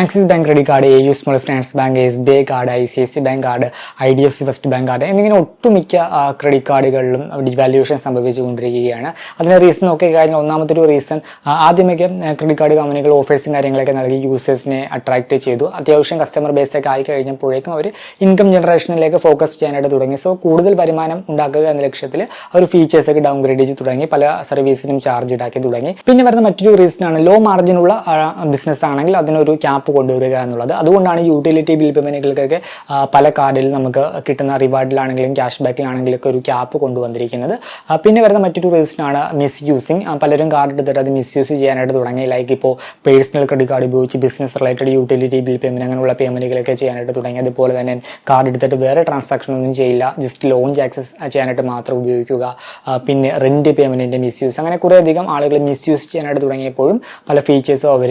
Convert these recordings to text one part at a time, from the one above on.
Axis bank credit card A U small finance bank S B I card I C S C bank card I D F C first bank card എന്നിങ്ങനെ ഒട്ടുമിക്ക credit കാർഡുകളിലും ഡിവാല്യൂഷൻ സംഭവിച്ചുകൊണ്ടിരിക്കുകയാണ്. അതിന് reason ഒക്കെ കഴിഞ്ഞാൽ ഒന്നാമത്തെ ഒരു reason ആദ്യമൊക്കെ credit card കമ്പനികൾ ഓഫേഴ്സും കാര്യങ്ങളൊക്കെ നൽകി യൂസേഴ്സിനെ അട്രാക്ട് ചെയ്തു. അത്യാവശ്യം കസ്റ്റമർ ബേസ് ഒക്കെ ആയി കഴിഞ്ഞപ്പോഴേക്കും അവർ ഇൻകം ജനറേഷനിലേക്ക് ഫോക്കസ് ചെയ്യാനായിട്ട് തുടങ്ങി. സോ കൂടുതൽ വരുമാനം ഉണ്ടാക്കുക എന്ന ലക്ഷ്യത്തിൽ അവർ ഫീച്ചേഴ്സ് ഒക്കെ ഡൗൺഗ്രേഡ് ചെയ്ത് തുടങ്ങി പല സർവീസിനും ചാർജ് ഇടാക്കി തുടങ്ങി. പിന്നെ വരുന്ന മറ്റൊരു റീസൺ ആണ് ലോ മാർജിനുള്ള ബിസിനസ് ആണെങ്കിൽ അതിനൊരു ക്യാപ്പ് കൊണ്ടുവരിക എന്നുള്ളത്. അതുകൊണ്ടാണ് യൂട്ടിലിറ്റി ബിൽ പേയ്മെന്റുകൾക്കൊക്കെ പല കാർഡിൽ നമുക്ക് കിട്ടുന്ന റിവാർഡിലാണെങ്കിലും ക്യാഷ് ബാക്കിലാണെങ്കിലും ഒക്കെ ഒരു ക്യാപ്പ് കൊണ്ടുവന്നിരിക്കുന്നത്. പിന്നെ വരുന്ന മറ്റൊരു റീസണാണ് മിസ് യൂസിങ് പലരും കാർഡ് എടുത്തിട്ട് അത് മിസ് യൂസ് ചെയ്യാനായിട്ട് തുടങ്ങി. ലൈക്ക് ഇപ്പോൾ പേഴ്സണൽ ക്രെഡിറ്റ് കാർഡ് ഉപയോഗിച്ച് business related utility bill payment അങ്ങനെയുള്ള പേയ്മെന്റുകളൊക്കെ ചെയ്യാനായിട്ട് തുടങ്ങി. അതുപോലെ തന്നെ കാർഡ് എടുത്തിട്ട് വേറെ ട്രാൻസാക്ഷൻ ഒന്നും ചെയ്യില്ല. ജസ്റ്റ് ലോൺ ആക്സസ് ചെയ്യാനായിട്ട് മാത്രം ഉപയോഗിക്കുക. പിന്നെ റെന്റ് പേയ്മെന്റിന്റെ മിസ് യൂസ് അങ്ങനെ കുറേ അധികം ആളുകൾ മിസ്യൂസ് ചെയ്യാനായിട്ട് തുടങ്ങിയപ്പോഴും പല ഫീച്ചേഴ്സും അവർ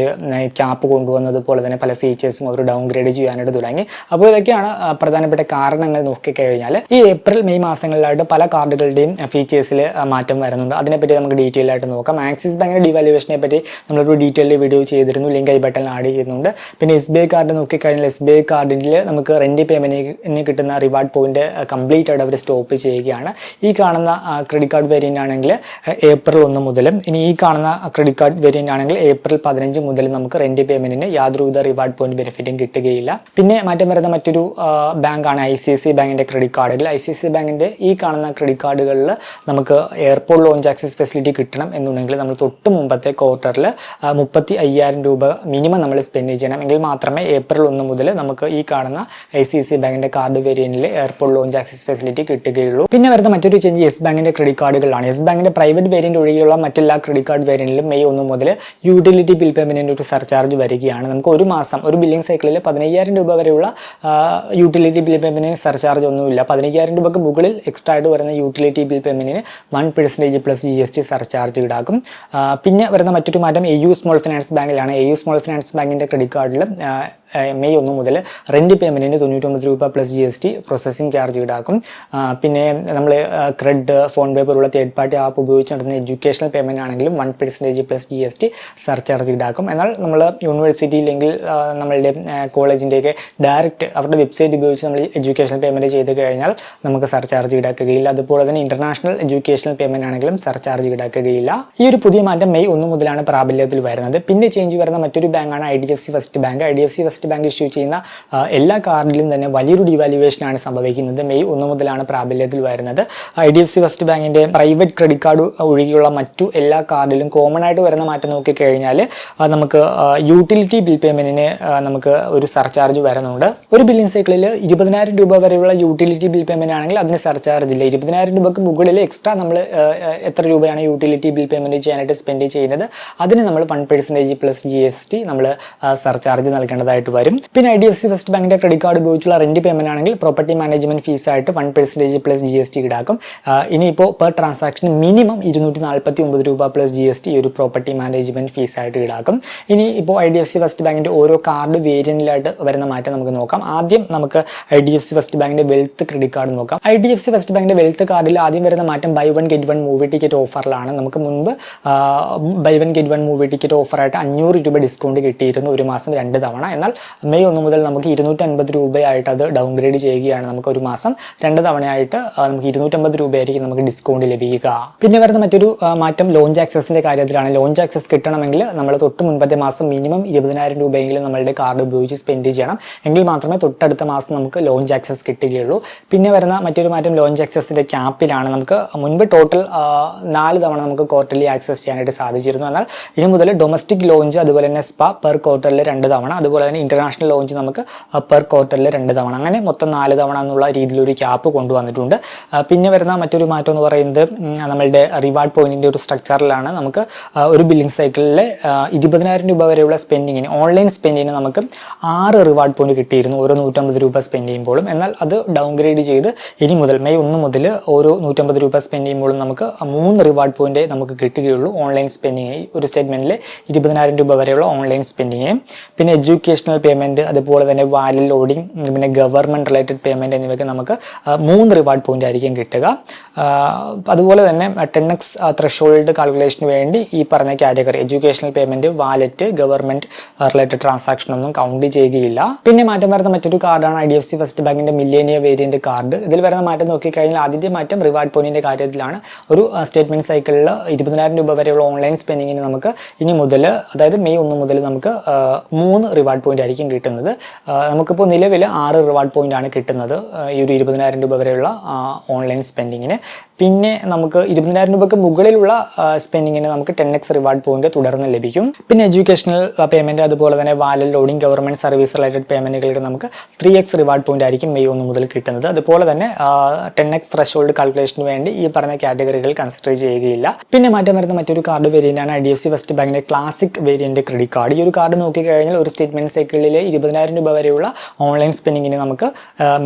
ക്യാപ്പ് കൊണ്ടുവന്നത് പോലെ തന്നെ പല ഫീച്ചേഴ്സും അവർ ഡൗൺഗ്രേഡ് ചെയ്യാനായിട്ട് തുടങ്ങി. അപ്പോൾ ഇതൊക്കെയാണ് പ്രധാനപ്പെട്ട കാരണങ്ങൾ നോക്കിക്കഴിഞ്ഞാൽ ഈ ഏപ്രിൽ മെയ് മാസങ്ങളിലായിട്ട് പല കാർഡുകളുടെയും ഫീച്ചേഴ്സിൽ മാറ്റം വരുന്നുണ്ട്. അതിനെപ്പറ്റി നമുക്ക് ഡീറ്റെയിൽ ആയിട്ട് നോക്കാം. ആക്സിസ് ബാങ്കിന്റെ ഡിവാലുവേഷനെ പറ്റി നമ്മളൊരു ഡീറ്റെയിൽഡ് വീഡിയോ ചെയ്തിരുന്നു. ലിങ്ക് ഐ ബട്ടൺ ആഡ് ചെയ്യുന്നുണ്ട്. പിന്നെ എസ് ബി ഐ കാർഡ് നോക്കിക്കഴിഞ്ഞാൽ എസ് ബി ഐ കാർഡിൽ നമുക്ക് റെന്റ് പേയ്മെന്റിന് കിട്ടുന്ന റിവാർഡ് പോയിന്റ് കംപ്ലീറ്റ് ആയിട്ട് അവർ സ്റ്റോപ്പ് ചെയ്യുകയാണ്. ഈ കാണുന്ന ക്രെഡിറ്റ് കാർഡ് വേരിയന്റ് ആണെങ്കിൽ ഏപ്രിൽ ഒന്ന് മുതലും ഇനി ഈ കാണുന്ന ക്രെഡിറ്റ് കാർഡ് വേരിയന്റ് ആണെങ്കിൽ ഏപ്രിൽ പതിനഞ്ച് മുതൽ നമുക്ക് റെന്റ് പേയ്മെന്റിന് ദ റിവാർഡ് പോയിന്റ് ബെനിഫിറ്റും കിട്ടുകയില്ല. പിന്നെ മാറ്റം വരുന്ന മറ്റൊരു ബാങ്കാണ് ഐ സി സി ബാങ്കിന്റെ ക്രെഡിറ്റ് കാർഡുകൾ ഐ സി സി ബാങ്കിന്റെ ഈ കാണുന്ന ക്രെഡിറ്റ് കാർഡുകളിൽ നമുക്ക് എയർപോർട്ട് ലോഞ്ച് ആക്സസ് ഫെസിലിറ്റി കിട്ടണം എന്നുണ്ടെങ്കിൽ നമ്മൾ തൊട്ട് മുമ്പത്തെ ക്വാർട്ടറിൽ മുപ്പത്തി അയ്യായിരം രൂപ മിനിമം നമ്മൾ സ്പെൻഡ് ചെയ്യണം. എങ്കിൽ മാത്രമേ ഏപ്രിൽ ഒന്ന് മുതൽ നമുക്ക് ഈ കാണുന്ന ഐ സി സി ബാങ്കിന്റെ കാർഡ് വേരിയന്റിൽ എയർപോർട്ട് ലോഞ്ച് ആക്സസ് ഫെസിലിറ്റി കിട്ടുകയുള്ളൂ. പിന്നെ വരുന്ന മറ്റൊരു ചേഞ്ച് യെസ് ബാങ്കിന്റെ ക്രെഡിറ്റ് കാർഡുകളാണ് യെസ് ബാങ്കിന്റെ പ്രൈവറ്റ് വേരിയന്റ് ഒഴികെയുള്ള മറ്റെല്ലാ ക്രെഡിറ്റ് കാർഡ് വേരിയന്റിലും മെയ് ഒന്ന് മുതൽ യൂട്ടിലിറ്റി ബിൽ പേയ്മെന്റിന്റെ ഒരു സർചാർജ് വരികയാണ്. നമുക്ക് ഒരു മാസം ഒരു ബില്ലിംഗ് സൈക്കിളിൽ പതിനയ്യായിരം രൂപ വരെയുള്ള യൂട്ടിലിറ്റി ബിൽ പേയ്മെന്റിന് സർചാർജ് ഒന്നുമില്ല. പതിനയ്യായിരം രൂപക്ക് മുകളിൽ എക്സ്ട്രാ ആയിട്ട് വരുന്ന utility bill പേയ്മെന്റിന് one percentage plus G S T surcharge ഈടാക്കും. പിന്നെ വരുന്ന മറ്റൊരു മാറ്റം എ യു സ്മോൾ ഫിനാൻസ് ബാങ്കിലാണ് എ യു സ്മോൾ ഫിനാൻസ് ബാങ്കിന്റെ ക്രെഡിറ്റ് കാർഡിൽ മെയ് ഒന്ന് മുതൽ റെന്റ് പേയ്മെന്റിന് തൊണ്ണൂറ്റൊമ്പത് രൂപ plus G S T processing charge ഈടാക്കും. പിന്നെ നമ്മൾ ക്രെഡ് ഫോൺ പേ പോലുള്ള തേർഡ് പാർട്ടി ആപ്പ് ഉപയോഗിച്ച് നടത്തുന്ന എഡ്യൂക്കേഷണൽ പേയ്മെന്റ് ആണെങ്കിലും one percentage plus G S T surcharge ഈടാക്കും. എന്നാൽ നമ്മൾ യൂണിവേഴ്സിറ്റി ഇല്ലെങ്കിൽ ആ, നമ്മളുടെ കോളേജിന്റെയൊക്കെ ഡയറക്റ്റ് അവരുടെ വെബ്സൈറ്റ് ഉപയോഗിച്ച് നമ്മൾ എഡ്യൂക്കേഷണൽ പേയ്മെന്റ് ചെയ്ത് കഴിഞ്ഞാൽ നമുക്ക് സർചാർജ് ഈടാക്കുകയില്ല. അതുപോലെ തന്നെ ഇന്റർനാഷണൽ എഡ്യൂക്കേഷണൽ പേയ്മെന്റ് ആണെങ്കിലും സർചാർജ് ഈടാക്കുകയില്ല. ഈ ഒരു പുതിയ മാറ്റം മെയ് ഒന്ന് മുതലാണ് പ്രാബല്യത്തിൽ വരുന്നത്. പിന്നെ ചേഞ്ച് വരുന്ന മറ്റൊരു ബാങ്കാണ് I D F C first bank. I D F C first bank issue ചെയ്യുന്ന എല്ലാ കാർഡിലും തന്നെ വലിയൊരു ഡിവാലുവേഷൻ ആണ് സംഭവിക്കുന്നത് മെയ് ഒന്ന് മുതലാണ് പ്രാബല്യത്തിൽ വരുന്നത്. I D F C first ബാങ്കിന്റെ പ്രൈവറ്റ് ക്രെഡിറ്റ് കാർഡ് ഒഴികെയുള്ള മറ്റു എല്ലാ കാർഡിലും കോമൺ ആയിട്ട് വരുന്ന മാറ്റം നോക്കിക്കഴിഞ്ഞാൽ നമുക്ക് യൂട്ടിലിറ്റി ബിൽ പേയ്മെന്റിന് നമുക്ക് ഒരു സർചാർജ് വരുന്നുണ്ട്. ഒരു ബില്ലിംഗ് സൈക്കിളിൽ ഇരുപതിനായിരം രൂപ വരെയുള്ള യൂട്ടിലിറ്റി ബിൽ പേയ്മെന്റ് ആണെങ്കിൽ അതിന് സർചാർജ് ഇല്ല. ഇരുപതിനായിരം രൂപക്ക് മുകളിൽ എക്സ്ട്രാ നമ്മൾ എത്ര രൂപയാണ് യൂട്ടിലിറ്റി ബിൽ പേയ്മെന്റ് ചെയ്യാനായിട്ട് സ്പെൻഡ് ചെയ്യുന്നത്? അതിന് നമ്മൾ one percentage plus G S T നമ്മൾ സർചാർജ് നൽകേണ്ടതായിട്ട് വരും. പിന്നെ I D F C first ബാങ്കിന്റെ ക്രെഡിറ്റ് കാർഡ് ഉപയോഗിച്ചുള്ള റെന്റ് പേയ്മെന്റ് ആണെങ്കിൽ പ്രോപ്പർട്ടി മാനേജ്മെന്റ് ഫീസ് ആയിട്ട് one percentage plus G S T ഈടാക്കും. ഇനിയിപ്പോൾ പെർ ട്രാൻസാക്ഷൻ മിനിമം ഇരുന്നൂറ്റി നാൽപ്പത്തി ഒമ്പത് രൂപ പ്ലസ് ജി എസ് ടി ഒരു പ്രോപ്പർട്ടി മാനേജ്മെന്റ് ഫീസ് ആയിട്ട് ഈടാക്കും. ഇനി ഇപ്പോൾ I D F C first ബാങ്കിന്റെ ഓരോ കാർഡ് വേരിയന്റിലായിട്ട് വരുന്ന മാറ്റം നമുക്ക് നോക്കാം. ആദ്യം നമുക്ക് I D F C first ബാങ്കിന്റെ വെൽത്ത് ക്രെഡിറ്റ് കാർഡ് നോക്കാം. I D F C first ബാങ്കിന്റെ വെൽത്ത് കാർഡിൽ ആദ്യം വരുന്ന മാറ്റം buy one get one movie ticket ഓഫറിലാണ് നമുക്ക് മുൻപ് buy one get one movie ticket ഓഫറായിട്ട് അഞ്ഞൂറ് രൂപ ഡിസ്കൗണ്ട് കിട്ടിയിരുന്നു ഒരു മാസം രണ്ട് തവണ. എന്നാൽ മെയ് ഒന്ന് മുതൽ നമുക്ക് ഇരുന്നൂറ്റൻപത് രൂപയായിട്ട് അത് ഡൗൺഗ്രേഡ് ചെയ്യുകയാണ് നമുക്ക് ഒരു മാസം രണ്ട് തവണയായിട്ട് നമുക്ക് ഇരുന്നൂറ്റമ്പത് രൂപയായിരിക്കും നമുക്ക് ഡിസ്കൗണ്ട് ലഭിക്കുക. പിന്നെ വരുന്ന മറ്റൊരു മാറ്റം ലോഞ്ച് ആക്സസിന്റെ കാര്യത്തിലാണ്. ലോഞ്ച് ആക്സസ് കിട്ടണമെങ്കിൽ നമ്മൾ തൊട്ട് മുൻപത്തെ മാസം മിനിമം ഇരുപതിനായിരം രൂപയെങ്കിലും നമ്മളുടെ കാർഡ് ഉപയോഗിച്ച് സ്പെൻഡ് ചെയ്യണം. എങ്കിൽ മാത്രമേ തൊട്ടടുത്ത മാസം നമുക്ക് ലോഞ്ച് ആക്സസ് കിട്ടുകയുള്ളൂ. പിന്നെ വരുന്ന മറ്റൊരു മാറ്റം ലോഞ്ച് ആക്സസിന്റെ ക്യാപ്പിലാണ് നമുക്ക് മുൻപ് ടോട്ടൽ നാല് തവണ നമുക്ക് ക്വാർട്ടർലി ആക്സസ് ചെയ്യാനായിട്ട് സാധിച്ചിരുന്നു. എന്നാൽ ഇനി മുതൽ ഡൊമസ്റ്റിക് ലോഞ്ച് അതുപോലെ തന്നെ സ്പ പെർ ക്വാർട്ടറിൽ രണ്ട് തവണ അതുപോലെ തന്നെ ഇന്റർനാഷണൽ ലോഞ്ച് നമുക്ക് പെർ ക്വാർട്ടറിൽ രണ്ട് തവണ. അങ്ങനെ മൊത്തം നാല് തവണ എന്നുള്ള രീതിയിലൊരു ക്യാപ്പ് കൊണ്ടുവന്നിട്ടുണ്ട്. പിന്നെ വരുന്ന മറ്റൊരു മാറ്റം എന്ന് പറയുന്നത് നമ്മളുടെ റിവാർഡ് പോയിന്റിന്റെ ഒരു സ്ട്രക്ചറിലാണ് നമുക്ക് ഒരു ബില്ലിംഗ് സൈക്കിളിൽ ഇരുപതിനായിരം രൂപ വരെയുള്ള സ്പെൻഡിങ്ങിന് ഓൺലൈൻ സ്പെൻഡിങ്ങിന് നമുക്ക് ആറ് റിവാർഡ് പോയിന്റ് കിട്ടിയിരുന്നു. ഓരോ നൂറ്റമ്പത് രൂപ സ്പെൻഡ് ചെയ്യുമ്പോഴും. എന്നാൽ അത് ഡൗൺഗ്രേഡ് ചെയ്ത് ഇനി മുതൽ മെയ് ഒന്ന് മുതൽ ഓരോ നൂറ്റമ്പത് രൂപ സ്പെൻഡ് ചെയ്യുമ്പോഴും നമുക്ക് മൂന്ന് റിവാർഡ് പോയിന്റ് നമുക്ക് കിട്ടുകയുള്ളൂ ഓൺലൈൻ സ്പെൻഡിങ് ഒരു സ്റ്റേറ്റ്മെന്റിൽ ഇരുപതിനായിരം രൂപ വരെയുള്ള ഓൺലൈൻ സ്പെൻഡിങ് പിന്നെ എഡ്യൂക്കേഷണൽ പേയ്മെന്റ് അതുപോലെ തന്നെ വാലറ്റ് ലോഡിങ് പിന്നെ ഗവൺമെന്റ് റിലേറ്റഡ് പേയ്മെന്റ് എന്നിവയ്ക്ക് നമുക്ക് മൂന്ന് റിവാർഡ് പോയിന്റ് ആയിരിക്കും കിട്ടുക. അതുപോലെ തന്നെ എക്സ് ത്രഷോൾഡ് കാൽക്കുലേഷന് വേണ്ടി ഈ പറഞ്ഞ category educational payment wallet government related transaction ഒന്നും കൗണ്ട് ചെയ്യുകയില്ല. പിന്നെ മാറ്റം വരുന്ന മറ്റൊരു കാർഡാണ് I D F C first ബാങ്കിന്റെ മില്ലേനിയ വേരിയന്റ് കാർഡ് ഇതിൽ വരുന്ന മാറ്റം നോക്കിക്കഴിഞ്ഞാൽ ആദ്യത്തെ മാറ്റം റിവാർഡ് പോയിന്റിന്റെ കാര്യത്തിലാണ്. ഒരു സ്റ്റേറ്റ്മെന്റ് സൈക്കിളിൽ ഇരുപതിനായിരം രൂപ വരെയുള്ള ഓൺലൈൻ സ്പെൻഡിങ്ങിന് നമുക്ക് ഇനി മുതൽ അതായത് മെയ് ഒന്ന് മുതൽ നമുക്ക് മൂന്ന് റിവാർഡ് പോയിന്റ് ആയിരിക്കും കിട്ടുന്നത്. നമുക്കിപ്പോൾ നിലവിൽ ആറ് റിവാർഡ് പോയിന്റ് ആണ് കിട്ടുന്നത് ഈ ഒരു ഇരുപതിനായിരം രൂപ വരെയുള്ള ഓൺലൈൻ സ്പെൻഡിങ്ങിന് പിന്നെ നമുക്ക് ഇരുപതിനായിരം രൂപയ്ക്ക് മുകളിലുള്ള സ്പെൻഡിങ്ങിന് നമുക്ക് ടെൻ എക്സ് റിവാർഡ് പോയിന്റ് തുടർന്ന് ലഭിക്കും. പിന്നെ എഡ്യൂക്കേഷണൽ പേയ്മെന്റ് അതുപോലെ തന്നെ wallet loading government service related പേയ്മെന്റുകൾക്ക് നമുക്ക് ത്രീ എക്സ് റിവാർഡ് പോയിന്റ് ആയിരിക്കും മെയ് ഒന്ന് മുതൽ കിട്ടുന്നത്. അതുപോലെ തന്നെ ടെൻ എക്സ് ത്രഷോൾഡ് കാൽക്കുലേഷന് വേണ്ടി ഈ പറഞ്ഞ കാറ്റഗറികൾ കൺസിഡർ ചെയ്യുകയില്ല. പിന്നെ മാറ്റം വരുന്ന മറ്റൊരു കാർഡ് വേരിയന്റ് ആണ് I D F C first ബാങ്കിന്റെ ക്ലാസിക് വേരിയന്റ് ക്രെഡിറ്റ് കാർഡ് ഈ ഒരു കാർഡ് നോക്കിക്കഴിഞ്ഞാൽ ഒരു സ്റ്റേറ്റ്മെന്റ് സൈക്കിളിലെ ഇരുപതിനായിരം രൂപ വരെയുള്ള ഓൺലൈൻ സ്പെൻഡിങ്ങിന് നമുക്ക്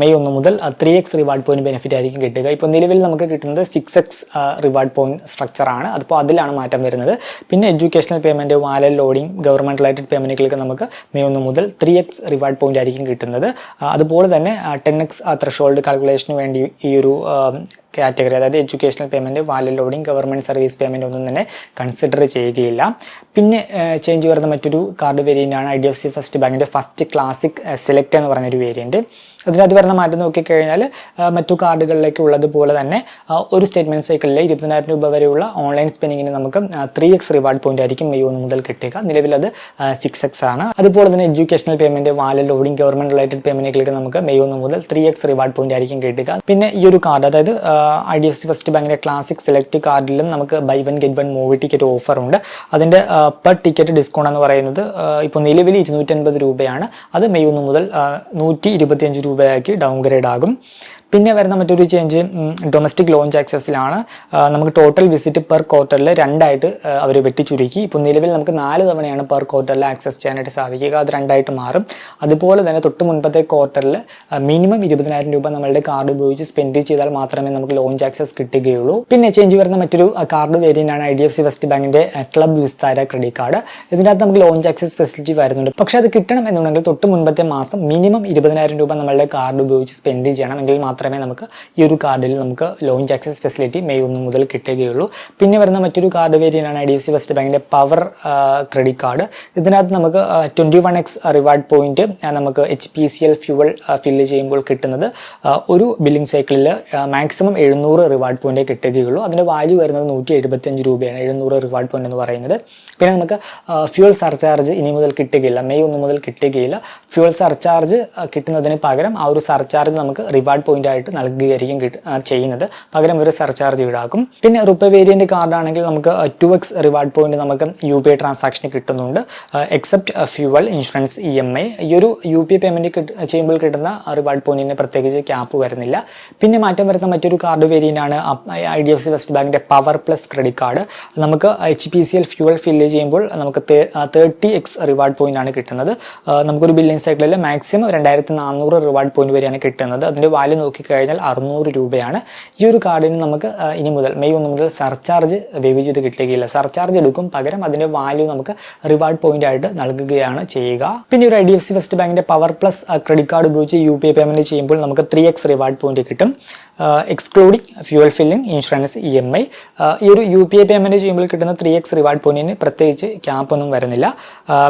മെയ് ഒന്ന് മുതൽ three X reward point benefit ആയിരിക്കും കിട്ടുക. ഇപ്പോൾ നിലവിൽ നമുക്ക് കിട്ടുന്നത് സിക്സ് എക്സ് റിവാർഡ് പോയിന്റ് സ്ട്രക്ചറാണ് അപ്പോൾ അതിലാണ് മാറ്റം വരുന്നത്. പിന്നെ educational payment wallet loading government related പേയ്മെന്റുകൾക്ക് നമുക്ക് മെയ് ഒന്ന് മുതൽ ത്രീ എക്സ് റിവാർഡ് പോയിന്റ് ആയിരിക്കും കിട്ടുന്നത്. അതുപോലെ തന്നെ ടെൻ എക്സ് ത്രഷോൾഡ് കാൽക്കുലേഷന് വേണ്ടി ഈ ഒരു കാറ്റഗറി അതായത് educational payment wallet loading government service payment ഒന്നും തന്നെ കൺസിഡർ ചെയ്യുകയില്ല. പിന്നെ ചേഞ്ച് വരുന്ന മറ്റൊരു കാർഡ് വേരിയന്റ് ആണ് I D F C first ബാങ്കിന്റെ ഫസ്റ്റ് ക്ലാസിക് സെലക്ട് എന്ന് പറഞ്ഞൊരു വേരിയന്റ് അതിനകത്ത് വരുന്ന മാറ്റം നോക്കിക്കഴിഞ്ഞാൽ മറ്റു കാർഡുകളിലേക്ക് ഉള്ളതുപോലെ തന്നെ ഒരു സ്റ്റേറ്റ്മെന്റ് സൈക്കിളിൽ ഇരുപതിനായിരം രൂപ വരെയുള്ള ഓൺലൈൻ സ്പെൻഡിങ്ങിന് നമുക്ക് ത്രീ എക്സ് റിവാർഡ് പോയിന്റ് ആയിരിക്കും മെയ് ഒന്ന് മുതൽ കിട്ടുക. നിലവിൽ അത് സിക്സ് എക്സ് ആണ്. അതുപോലെ തന്നെ educational payment wallet loading government related പേയ്മെന്റുകൾക്ക് നമുക്ക് മെയ് ഒന്ന് മുതൽ ത്രീ എക്സ് റിവാർഡ് പോയിന്റ് ആയിരിക്കും കിട്ടുക. പിന്നെ ഈ ഒരു കാർഡ് അതായത് I D F C first ബാങ്കിന്റെ ക്ലാസിക് സെലക്ട് കാർഡിലും നമുക്ക് buy one get one movie ticket offer ഉണ്ട്. അതിന്റെ പെർ ടിക്കറ്റ് ഡിസ്കൗണ്ട് എന്ന് പറയുന്നത് ഇപ്പോൾ നിലവിൽ ഇരുന്നൂറ്റൻപത് രൂപയാണ്. അത് മെയ് ഒന്ന് മുതൽ നൂറ്റി ഇരുപത്തിയഞ്ച് രൂപയാക്കി ഡൗൺഗ്രേഡ് ആകും. പിന്നെ വരുന്ന മറ്റൊരു ചേഞ്ച് ഡൊമസ്റ്റിക് ലോഞ്ച് ആക്സസിലാണ് നമുക്ക് ടോട്ടൽ വിസിറ്റ് പെർ ക്വാർട്ടറിൽ രണ്ടായിട്ട് അവർ വെട്ടിച്ചുരുക്കി. ഇപ്പോൾ നിലവിൽ നമുക്ക് നാല് തവണയാണ് പെർ ക്വാർട്ടറിൽ ആക്സസ് ചെയ്യാനായിട്ട് സാധിക്കുക. അത് രണ്ടായിട്ട് മാറും. അതുപോലെ തന്നെ തൊട്ട് മുൻപത്തെ ക്വാർട്ടറിൽ മിനിമം ഇരുപതിനായിരം രൂപ നമ്മളുടെ കാർഡ് ഉപയോഗിച്ച് സ്പെൻഡ് ചെയ്താൽ മാത്രമേ നമുക്ക് ലോഞ്ച് ആക്സസ് കിട്ടുകയുള്ളൂ. പിന്നെ ചേഞ്ച് വരുന്ന മറ്റൊരു കാർഡ് വേരിയന്റ് ആണ് I D F C first ബാങ്കിന്റെ ക്ലബ് വിസ്താര ക്രെഡിറ്റ് കാർഡ് ഇതിനകത്ത് നമുക്ക് ലോഞ്ച് ആക്സസ് ഫെസിലിറ്റി വരുന്നുണ്ട്. പക്ഷേ അത് കിട്ടണം എന്നുണ്ടെങ്കിൽ തൊട്ട് മുൻപത്തെ മാസം മിനിമം ഇരുപതിനായിരം രൂപ നമ്മളുടെ കാർഡ് ഉപയോഗിച്ച് സ്പെൻഡ് ചെയ്യണം. എങ്കിൽ മാത്രമേ നമുക്ക് ഈ ഒരു കാർഡിൽ നമുക്ക് ലോഞ്ച് ആക്സസ് ഫെസിലിറ്റി മെയ് ഒന്ന് മുതൽ കിട്ടുകയുള്ളൂ. പിന്നെ വരുന്ന മറ്റൊരു കാർഡ് വേരിയന്റ് ആണ് ഐ ഡി സി ഫസ്റ്റ് ബാങ്കിന്റെ പവർ ക്രെഡിറ്റ് കാർഡ് ഇതിനകത്ത് നമുക്ക് twenty one X reward point നമുക്ക് H P C L fuel fill ചെയ്യുമ്പോൾ കിട്ടുന്നത് ഒരു ബില്ലിംഗ് സൈക്കിളിൽ മാക്സിമം എഴുന്നൂറ് റിവാർഡ് പോയിന്റേ കിട്ടുകയുള്ളൂ. അതിന്റെ വാല്യൂ വരുന്നത് നൂറ്റി എഴുപത്തിയഞ്ച് രൂപയാണ് എഴുന്നൂറ് റിവാർഡ് പോയിന്റ് എന്ന് പറയുന്നത്. പിന്നെ നമുക്ക് ഫ്യൂവൽ സർചാർജ് ഇനി മുതൽ കിട്ടുകയില്ല. മെയ് ഒന്ന് മുതൽ കിട്ടുകയില്ല. ഫ്യൂവൽ സർചാർജ് കിട്ടുന്നതിന് പകരം ആ ഒരു സർചാർജ് നമുക്ക് റിവാർഡ് പോയിന്റ് ആയിട്ട് നൽകുകയായിരിക്കും ചെയ്യുന്നത്. പകരം ഒരു സർചാർജ് ഈടാക്കും. പിന്നെ റുപ്പ വേരിയന്റ് കാർഡ് ആണെങ്കിൽ നമുക്ക് ടു എക്സ് റിവാർഡ് പോയിന്റ് നമുക്ക് യു പി ഐ ട്രാൻസാക്ഷന് കിട്ടുന്നുണ്ട്. Except fuel insurance E M I ഈ ഒരു യു പി ഐ പേയ്മെന്റ് ചെയ്യുമ്പോൾ കിട്ടുന്ന റിവാർഡ് പോയിന്റിന് പ്രത്യേകിച്ച് ക്യാപ്പ് വരുന്നില്ല. പിന്നെ മാറ്റം വരുന്ന മറ്റൊരു കാർഡ് വേരിയന്റ് ആണ് I D F C first ബാങ്കിന്റെ പവർ പ്ലസ് ക്രെഡിറ്റ് കാർഡ് നമുക്ക് H P C L fuel fill ചെയ്യുമ്പോൾ നമുക്ക് തേർട്ടി എക്സ് റിവാർഡ് പോയിന്റ് ആണ് കിട്ടുന്നത്. നമുക്കൊരു ബില്ലിംഗ് സൈക്കിളിൽ മാക്സിമം രണ്ടായിരത്തി നാനൂറ് റിവാർഡ് പോയിന്റ് വരെയാണ് കിട്ടുന്നത്. അതിന്റെ വാല്യൂ നോക്കിക്കഴിഞ്ഞാൽ അറുന്നൂറ് രൂപയാണ്. ഈ ഒരു കാർഡിന് നമുക്ക് ഇനി മുതൽ മെയ് ഒന്ന് മുതൽ സർചാർജ് വേവ് ചെയ്ത് കിട്ടുകയില്ല. സർചാർജ് എടുക്കും. പകരം അതിന്റെ വാല്യൂ നമുക്ക് റിവാർഡ് പോയിന്റ് ആയിട്ട് നൽകുകയാണ് ചെയ്യുക. പിന്നെ ഒരു I D F C first ബാങ്കിന്റെ പവർ പ്ലസ് ക്രെഡിറ്റ് കാർഡ് ഉപയോഗിച്ച് യു പി ഐ പേയ്മെന്റ് ചെയ്യുമ്പോൾ നമുക്ക് ത്രീ എക്സ് റിവാർഡ് പോയിന്റ് കിട്ടും. Excluding fuel filling insurance E M I ഈ ഒരു യു പി ഐ പേയ്മെന്റ് ചെയ്യുമ്പോൾ കിട്ടുന്ന ത്രീ എക്സ് റിവാർഡ് പോയിന്റിന് പ്രത്യേകിച്ച് ക്യാപ്പ് ഒന്നും വരുന്നില്ല.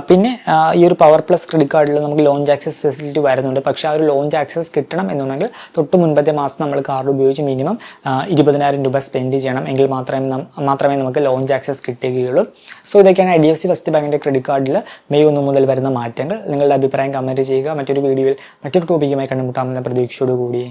പിന്നെ ഈ ഒരു പവർ പ്ലസ് ക്രെഡിറ്റ് കാർഡിൽ നമുക്ക് ലോഞ്ച് ആക്സസ് ഫെസിലിറ്റി വരുന്നുണ്ട്. പക്ഷേ ആ ഒരു ലോഞ്ച് ആക്സസ് കിട്ടണം എന്നുണ്ടെങ്കിൽ തൊട്ട് മുൻപത്തെ മാസം നമ്മൾ കാർഡ് ഉപയോഗിച്ച് മിനിമം ഇരുപതിനായിരം രൂപ സ്പെൻഡ് ചെയ്യണം എങ്കിൽ മാത്രമേ മാത്രമേ നമുക്ക് ലോഞ്ച് ആക്സസ് കിട്ടുകയുള്ളൂ. സോ ഇതൊക്കെയാണ് I D F C first ബാങ്കിന്റെ ക്രെഡിറ്റ് കാർഡിൽ മെയ് ഒന്ന് മുതൽ വരുന്ന മാറ്റങ്ങൾ. നിങ്ങളുടെ അഭിപ്രായം കമന്റ് ചെയ്യുക. മറ്റൊരു വീഡിയോയിൽ മറ്റൊരു ടോപ്പിക്കുമായി കണ്ടുമുട്ടാമെന്ന പ്രതീക്ഷയോടുകൂടി.